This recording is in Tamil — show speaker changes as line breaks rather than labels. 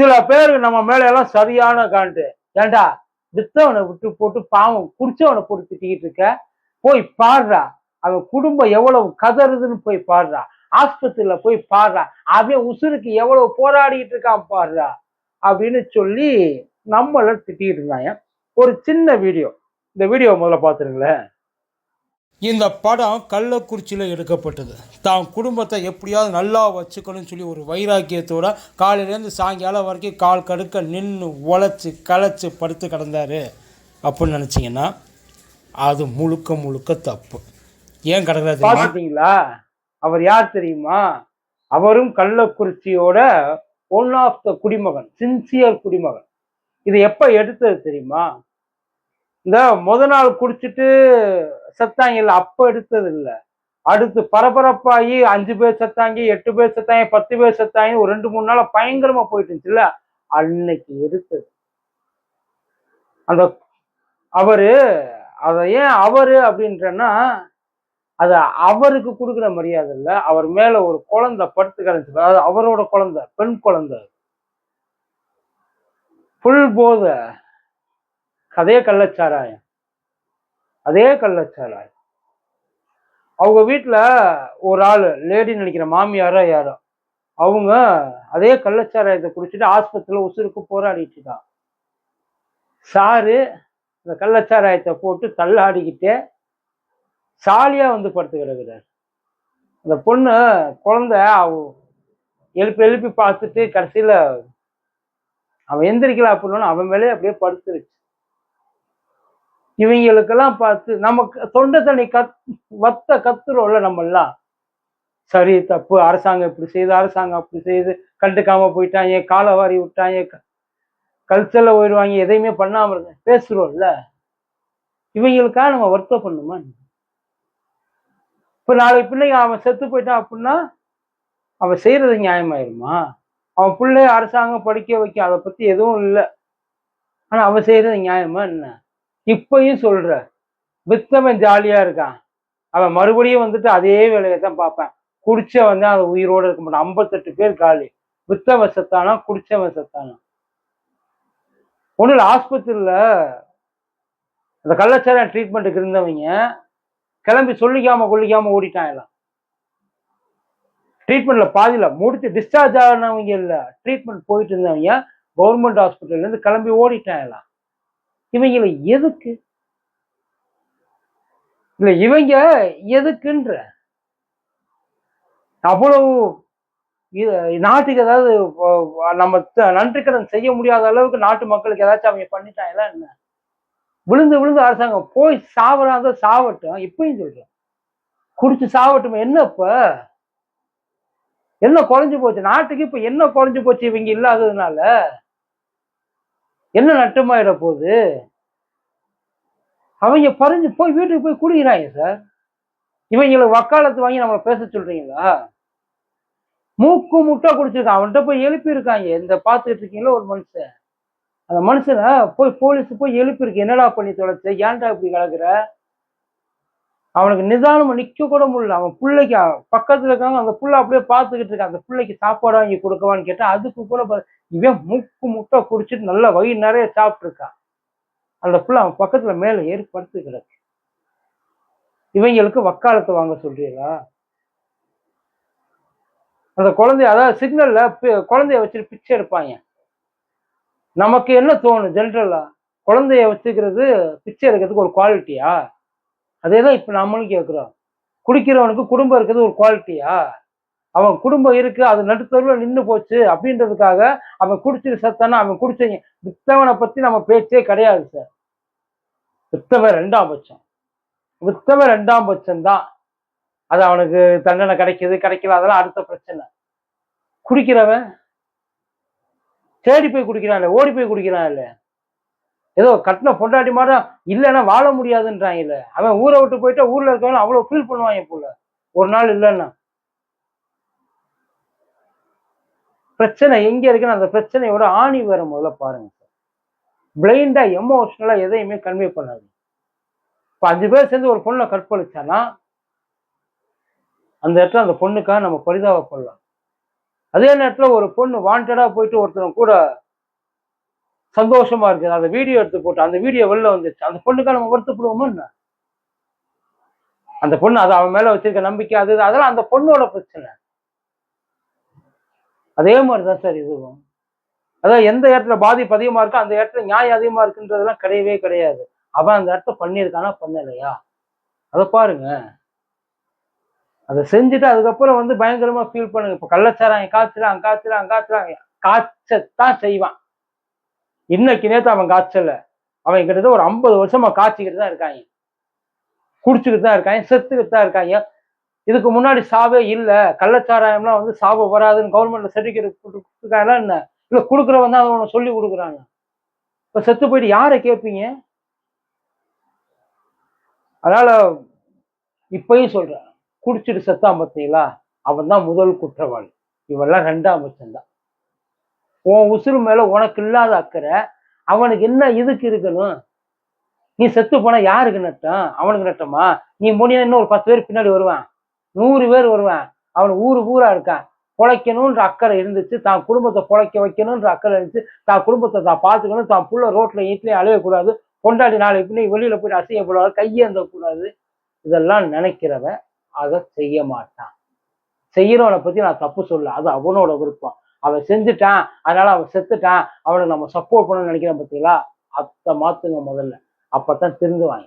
சில பேர் நம்ம மேல எல்லாம் சரியான காண்டு ஏண்டா? வித்தவனை விட்டு போட்டு பாவம் குடிச்சவனை போட்டு திட்டிக்கிட்டு இருக்க? போய் பாடுறா. அவன் குடும்பம் எவ்வளவு கதறுதுன்னு போய் பாடுறா. ஆஸ்பத்திரியில போய் பாடுறா. அவன் உசுருக்கு எவ்வளவு போராடிட்டு இருக்கான் பாடுறா. அப்படின்னு சொல்லி நம்மள திட்டிக்கிட்டு இருந்தாங்க. ஒரு சின்ன வீடியோ. இந்த வீடியோ முதல்ல பார்த்துருங்களேன்.
இந்த படம் கள்ளக்குறிச்சியில் எடுக்கப்பட்டது. தான் குடும்பத்தை எப்படியாவது நல்லா வச்சுக்கணும்னு சொல்லி ஒரு வைராக்கியத்தோட காலையிலேருந்து சாயங்காலம் வரைக்கும் கால் கடுக்க நின்று உழைச்சி களைச்சி படுத்து கிடந்தாரு. அப்படின்னு நினச்சிங்கன்னா அது முழுக்க முழுக்க தப்பு. ஏன் கிடக்கிறது
பார்த்துட்டீங்களா? அவர் யார் தெரியுமா? அவரும் கள்ளக்குறிச்சியோட ஒன் ஆஃப் த குடிமகன் சின்சியர் குடிமகன். இது எப்போ எடுத்தது தெரியுமா? இந்த முத நாள் குடிச்சிட்டு செத்தாங்க இல்ல அப்ப எடுத்தது இல்லை அடுத்து பரபரப்பாகி அஞ்சு பேர் செத்தாங்க எட்டு பேர் செத்தாங்க பத்து பேர் செத்தாங்க ஒரு ரெண்டு மூணு நாளா பயங்கரமா போயிட்டு இருந்துச்சுல்ல அன்னைக்கு எடுத்தது. அந்த அவரு அதை ஏன் அவரு அப்படின்றன்னா அது அவருக்கு கொடுக்குற மரியாதை இல்லை. அவர் மேல ஒரு குழந்தை படுத்து கிடந்துச்சு. அதாவது அவரோட குழந்தை பெண் குழந்தை. புல் போத கதைய கள்ளச்சாராயம். அதே கள்ளச்சாராயம். அவங்க வீட்டில் ஒரு ஆள் லேடி நினைக்கிற மாமியாரோ யாரோ அவங்க அதே கள்ளச்சாராயத்தை குடிச்சிட்டு ஆஸ்பத்திரியில் உசுருக்கு போராடிட்டு இருக்காங்க. சாரு இந்த கள்ளச்சாராயத்தை போட்டு தள்ளாடிக்கிட்டே சாலியாக வந்து படுத்து கிடக்குறாரு. அந்த பொண்ணு குழந்தை அவ எழுப்பி எழுப்பி பார்த்துட்டு கடைசியில் அவன் எந்திரிக்கல அப்படின்னு அவன் மேலே அப்படியே படுத்துருச்சு. இவங்களுக்கெல்லாம் பார்த்து நமக்கு தொண்டை தண்ணி கத் வத்த கத்துறோம்ல நம்ம எல்லாம் சரி தப்பு. அரசாங்கம் இப்படி செய்து அரசாங்கம் அப்படி செய்து கண்டுக்காம போயிட்டாங்க காலை வாரி விட்டாங்க. க- போயிடுவாங்க எதையுமே பண்ணாமல் இருங்க. பேசுகிறோம்ல இவங்களுக்காக நம்ம வருத்தம் பண்ணுமா இப்போ நாளைக்கு பிள்ளைங்க அவன் செத்து போயிட்டான் அப்படின்னா அவன் செய்கிறது நியாயமாயிருமா? அவன் பிள்ளைய அரசாங்கம் படிக்க வைக்க அதை பற்றி எதுவும் இல்லை. ஆனால் அவன் செய்கிறது நியாயமா என்ன? இப்பயும் சொல்ற. வித்தவன் ஜாலியா இருக்கான். அவன் மறுபடியும் வந்துட்டு அதே வேலையை தான் பார்ப்பேன். குடிச்ச வந்து அவன் உயிரோட இருக்க மாட்டான். ஐம்பத்தெட்டு பேர் காலி. வித்தவன் சத்தானா? குடிச்சவன் சத்தானா? ஒன்றும் இல்லை ஆஸ்பத்திரியில் அந்த கள்ளச்சாரம் ட்ரீட்மெண்ட்டுக்கு இருந்தவங்க கிளம்பி சொல்லிக்காம கொல்லிக்காம ஓடிட்டான் எல்லாம். ட்ரீட்மெண்ட்ல பாதியில முடிச்சு டிஸ்சார்ஜ் ஆனவங்க இல்லை. ட்ரீட்மெண்ட் போயிட்டு இருந்தவங்க கவர்மெண்ட் ஹாஸ்பிட்டல்ல இருந்து கிளம்பி ஓடிட்டான் எல்லாம். இவங்களை எதுக்கு? இல்ல இவங்க எதுக்குன்ற? அவ்வளவு நாட்டுக்கு ஏதாவது நம்ம த- நன்றிக்கடன் செய்ய முடியாத அளவுக்கு நாட்டு மக்களுக்கு ஏதாச்சும் அவங்க பண்ணிட்டாங்களா என்ன? விழுந்து விழுந்து அரசாங்கம் போய் சாவறாத சாவட்டும் இப்பயும் சொல்றேன். குடிச்சு சாவட்டும் என்ன இப்ப? என்ன குறைஞ்சு போச்சு? நாட்டுக்கு இப்ப என்ன குறைஞ்சு போச்சு இவங்க இல்லாததுனால? என்ன நட்டமாயிட போகுது? அவங்க பறிஞ்சு போய் வீட்டுக்கு போய் குடிக்கிறாங்க சார். இவங்களை வக்காலத்து வாங்கி நம்மளை பேச சொல்றீங்களா? மூக்கு முட்டை குடிச்சிருக்கான். அவன்கிட்ட போய் எழுப்பியிருக்காங்க. இந்த பார்த்துட்டு இருக்கீங்களா ஒரு மனுஷன்? அந்த மனுஷனை போய் போலீஸ் போய் எழுப்பியிருக்கு. என்னடா பண்ணி தொலைச்ச? ஏன்டா இப்படி கலக்குற அவனுக்கு நிதானமா நிக்க கூட முடியல. அவன் பிள்ளைக்கு பக்கத்துல இருக்காங்க அந்த புள்ள அப்படியே பார்த்துக்கிட்டு இருக்கான். அந்த பிள்ளைக்கு சாப்பாடு வாங்கி கொடுக்கவான்னு கேட்டா அதுக்கு கூட இவன் மூக்கு முட்டை குடிச்சிட்டு நல்லா வயிறு நிறைய சாப்பிட்டுருக்கான் அந்த புள்ள அவன் பக்கத்துல மேல ஏறி படுத்து கிடக்கு. இவங்களுக்கு வக்காலத்தை வாங்க சொல்றீங்களா? அந்த குழந்தைய அதாவது சிக்னல்ல குழந்தைய வச்சுட்டு பிச்சை எடுப்பாங்க. நமக்கு என்ன தோணும் ஜென்ரலா குழந்தைய வச்சுக்கிறது பிச்சை எடுக்கிறதுக்கு ஒரு குவாலிட்டியா அதே தான் இப்போ நம்மளும் கேட்குறோம் குடிக்கிறவனுக்கு குடும்பம் இருக்கிறது ஒரு குவாலிட்டியா? அவன் குடும்பம் இருக்கு அது நடுத்தருவில் நின்று போச்சு அப்படின்றதுக்காக அவன் குடிச்சிட்டு சத்தானா அவன் குடிச்சவங்க வித்தவனை பற்றி நம்ம பேச்சே கிடையாது சார். வித்தவன் ரெண்டாம் பட்சம். வித்தவன் ரெண்டாம் பட்சம் தான். அது அவனுக்கு தண்டனை கிடைக்கிது கிடைக்கல அதெல்லாம் அடுத்த பிரச்சனை. குடிக்கிறவன் தேடி போய் குடிக்கிறான் இல்லை ஓடி போய் குடிக்கிறான் இல்லை ஏதோ கட்டின பொண்டாட்டி மாதிரி இல்லைன்னா வாழ முடியாதுன்றாங்க இல்லை அவன் ஊரை விட்டு போயிட்டா ஊர்ல இருக்கவங்க அவ்வளோ ஃபீல் பண்ணுவாங்க போல. ஒரு நாள் இல்லைன்னா. பிரச்சனை எங்க இருக்குன்னு அந்த பிரச்சனையோட ஆணி வேற முதல்ல பாருங்க சார் பிளைண்டா எமோஷனலா எதையுமே கன்வே பண்ணாது இப்போ அஞ்சு பேர் சேர்ந்து ஒரு பொண்ணை கற்பழிச்சானா அந்த இடத்துல அந்த பொண்ணுக்காக நம்ம பரிதாபப்படலாம். அதே நேரத்தில் ஒரு பொண்ணு வாண்டடாக போயிட்டு ஒருத்தன் கூட சந்தோஷமா இருக்குது. அந்த வீடியோ எடுத்து போட்டு அந்த வீடியோ வெளில வந்துச்சு அந்த பொண்ணுக்காக நம்ம வருத்தப்படுவோமா என்ன? அந்த பொண்ணு அது அவன் மேல வச்சிருக்க நம்பிக்கை அது அதெல்லாம் அந்த பொண்ணோட பிரச்சனை. அதே மாதிரிதான் சார் இதுவும். அதான் எந்த இடத்துல பாதிப்பு அதிகமா இருக்கோ அந்த இடத்துல நியாயம் அதிகமா இருக்குன்றதெல்லாம் கிடையவே கிடையாது. அவன் அந்த இடத்த பண்ணியிருக்கானா பண்ணலையா? அதை பாருங்க. அதை செஞ்சுட்டு அதுக்கப்புறம் வந்து பயங்கரமா ஃபீல் பண்ணுங்க. இப்ப கள்ளச்சாராங்க காய்ச்சறான் காய்ச்சறான் காய்ச்சறான் காய்ச்சத்தான் செய்வான். இன்னைக்கு நேற்று அவன் காய்ச்சல அவன் கிட்டத்தட்ட ஒரு ஐம்பது வருஷமா காய்ச்சிக்கிட்டு தான் இருக்காங்க. குடிச்சுக்கிட்டு தான் இருக்காங்க செத்துக்கிட்டு தான் இருக்காங்க. இதுக்கு முன்னாடி சாவே இல்லை. கள்ளச்சாராயம்லாம் வந்து சாவு வராதுன்னு கவர்மெண்ட்ல சர்டிஃபிகேட் கொடுத்துருக்காங்களா என்ன? இல்லை கொடுக்குறவன் தான் அதை ஒன்று சொல்லி கொடுக்குறாங்க. இப்போ செத்து போயிட்டு யாரை கேட்பீங்க அதனால இப்பயும் சொல்றேன். குடிச்சிட்டு செத்தான் பார்த்தீங்களா அவன் தான் முதல் குற்றவாளி. இவெல்லாம் ரெண்டாம் பட்சம்தான். உன் உசுறு மேல உனக்கு இல்லாத அக்கறை அவனுக்கு என்ன இதுக்கு இருக்கணும்? நீ செத்து போனா யாருக்கு நட்டம்? அவனுக்கு நட்டமா? நீ முடிய இன்னும் ஒரு பத்து பேர் பின்னாடி வருவான். நூறு பேர் வருவான். அவன் ஊரு ஊரா இருக்கான். பொழைக்கணுன்ற அக்கறை இருந்துச்சு. தான் குடும்பத்தை பொழைக்க வைக்கணுன்ற அக்கறை இருந்துச்சு. தான் குடும்பத்தை தான் பார்த்துக்கணும். தான் புள்ள ரோட்ல வீட்லயும் அலையக்கூடாது கொண்டாடி நாளைக்கு பின்னே வெளியில போய் அசையக்கூடாது கையேந்த கூடாது. இதெல்லாம் நினைக்கிறவன் அதை செய்ய மாட்டான். செய்யறவனை பத்தி நான் தப்பு சொல்ல அது அவனோட விருப்பம். அவன் செஞ்சுட்டான் அதனால அவன் செத்துட்டான் அவனுக்கு நம்ம சப்போர்ட் பண்ணணும்னு நினைக்கிறோம் பார்த்தீங்களா அத்தை மாத்துங்க முதல்ல. அப்பதான் திருந்துவாங்க.